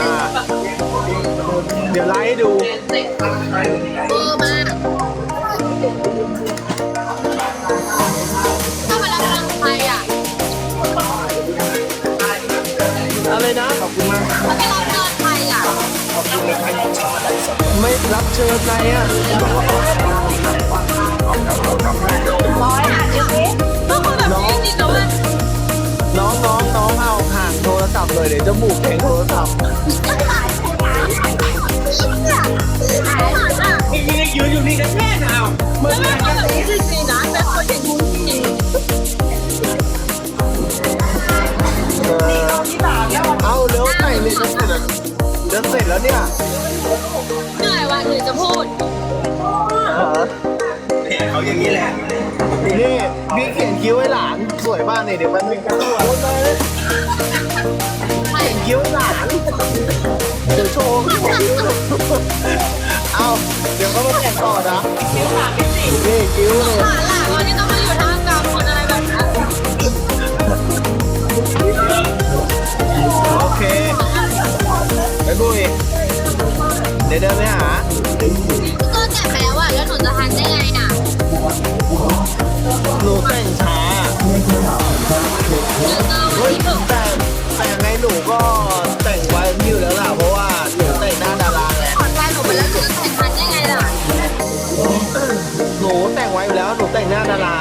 อ่าเดี๋ยวไลฟ์ให้ดู เบอร์มากถ้ามาแล้วกำลังไปอะอะไรนะ ขอบคุณมาก ถ้าไม่รับเงินไปอะไม่รับเชิญใครอะ ยอะนี่ยืนอยู่นี่กันแค่หนาวแล้วเป็นคนแบบนี้จริงๆนะเป็นคนอย่างนี้จริงเอาเร็วใส่เลยจะเสร็จแล้วจะเสร็จแล้วเนี่ยเหนื่อยว่ะเหนื่อยจะพูดเขาอย่างนี้แหละนี่พี่เขียนคิ้วให้หลานสวยมากเนี่ยเดี๋ยวมันเป็นกระโดดเลย เขียนคิ้วให้หลานเดี๋ยวโชว์โชว์คิ้วเอาเดี๋ยวเขามาแต่งต่อนะนี่คิ้วเนี่ยหลานหลานวันนี้ต้องมาอยู่ท่ามกลางคนอะไรแบบนั้นโอเคไปบุยเดี๋ยวเดินไปหา งหน้าดารา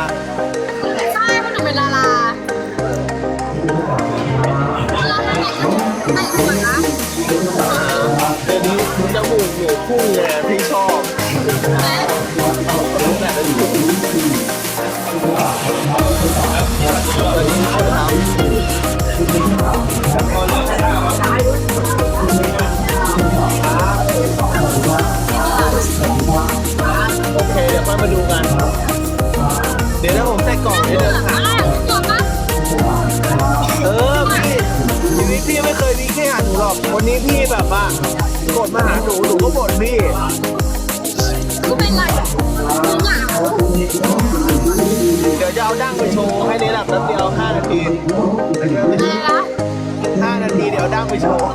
ใช่เพราะหนูเป็นดาราแล้วทำไมแต่งสวยนะเดี๋ยวนี้จมูกหนูพุ่งไงพี่ชอบแต่ วันนี้พี่แบบว่ากดมาหาหนูหนูก็บ่นพี่กูเป็นไรกูเหงาเดี๋ยวจะเอาดั้งไปโชว์ให้ในหลับแป๊บเดียว5นาทีอะไรนะ5นาทีเดี๋ยวเอาดั้งไปโชว์เ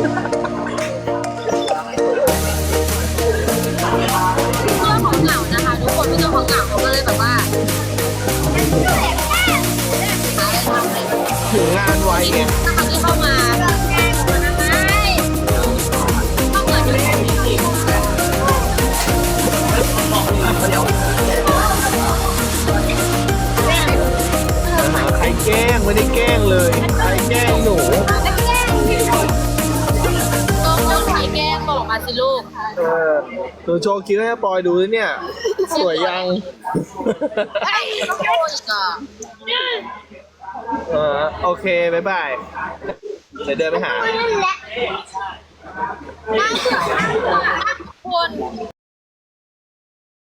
รื่องของเหงานะคะทุกคนไม่ต้องของเหงาก็เลยแบบว่าหาอะไรทำเลยถึงงานไวไงถ้าครั้งที่เข้า ไม่ได้แกล้งเลยใครแกล้งหนูต้องต้องใช้แก้มบอกมาสิลูก เออหนูโชว์คิ้วให้ปอยดูด้วยเนี่ย สวยยัง ไอ้ต้องโดนอีกอะเออโอเค บ๊ายบาย เดี๋ยวเดินไปหา และ